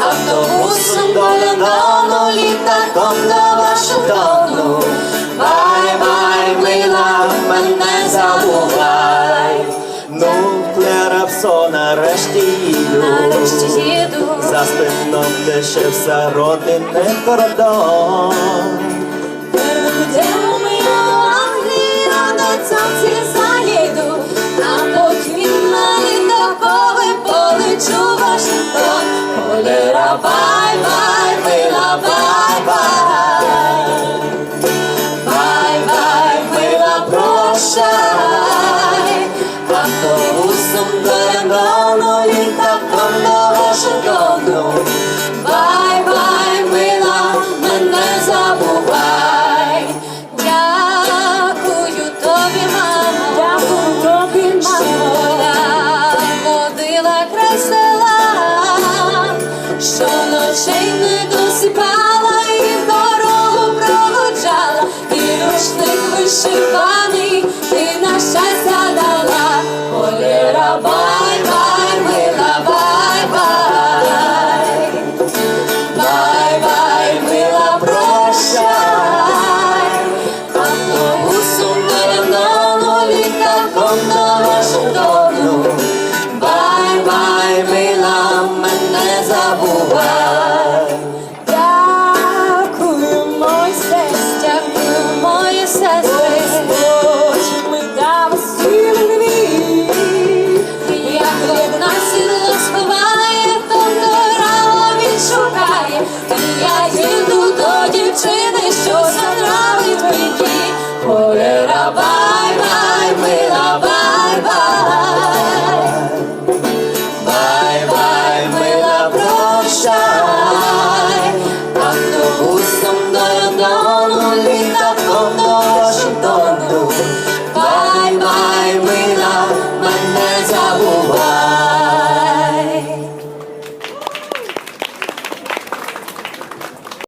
автобусом Лондону, літаком до Клера, нарешті їду. Нарешті їду. За спином дешевся родинний кордон. Лондону, літаком до Вашингтону. Бай-бай, мила, мене забувай. Дякую тобі, мамо, дякую тобі, мамо, що водила край села, що ночей не досипала сестри, Боже, ми дав сім дві, як одна сіла спиває, то рано відшукає, і я їду до дівчини, що затравить мені, поле раба.